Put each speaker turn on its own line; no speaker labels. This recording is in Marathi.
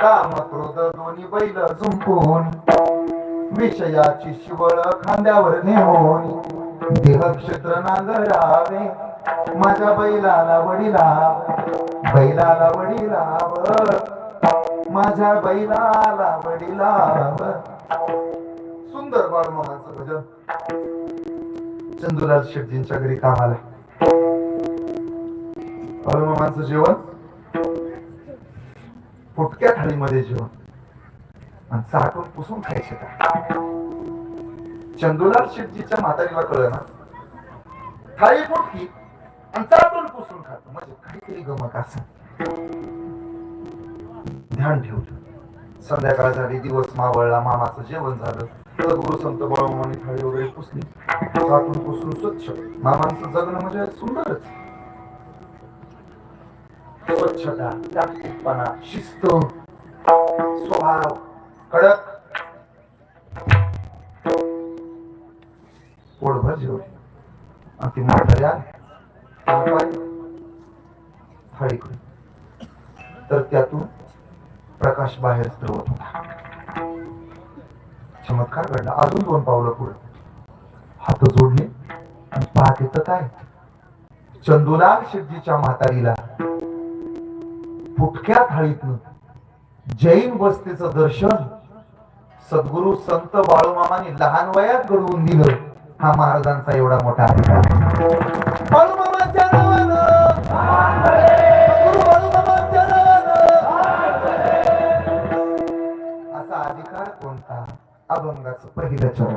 काम क्रोध दोन्ही बैल झुंपून. विषयाची शिवळ खांद्यावर नेऊन. देह क्षेत्र नांगरावे माझ्या बैलाला वडिला. बैलाला वडिलाव माझ्या बैलाला वडिलाव सुंदर बाळमामाचं भजन. चंदुलाल शेटजींच्या घरी कामाला. बाळमामाचं जेवण? फुटक्या थाळीमध्ये जेवण. आणि चाटून पुसून खायचे का चंदुलाल शेटजीच्या म्हातारीला कळलं ना? थाळी फुटकी आणि चाटून पुसून खात. म्हणजे काहीतरी गमक असं ध्यान ठेवलं. संध्याकाळ झाली दिवस मावळला मामाचं जेवण झालं. सद्गुरु संत बाळमाने थाळी वगैरे पुसली. चाटून पुसून स्वच्छ. मामांचं जगणं म्हणजे सुंदरच. स्वच्छता जागतिकपणा शिस्त स्वभाव कडक. पोटभर जेवली आणि ती मोठा आली थाळीकडे तर त्यातून प्रकाश बाहेर स्त्रवत होता. चमत्कार घडला. अजून दोन पावलं पुढे. हात जोडले आणि पाहते तर काय चंदुलाल शेट्टीच्या म्हातारीला. फुटक्या थाळीतून जैन वस्तीचं दर्शन सद्गुरु संत बाळूमामाने लहान वयात घडवून दिलं. हा महाराजांचा एवढा मोठा अधिकार. बाळूमामाच्या नावानं. असा अधिकार कोणता? अभंगाचं पहिलं चरण.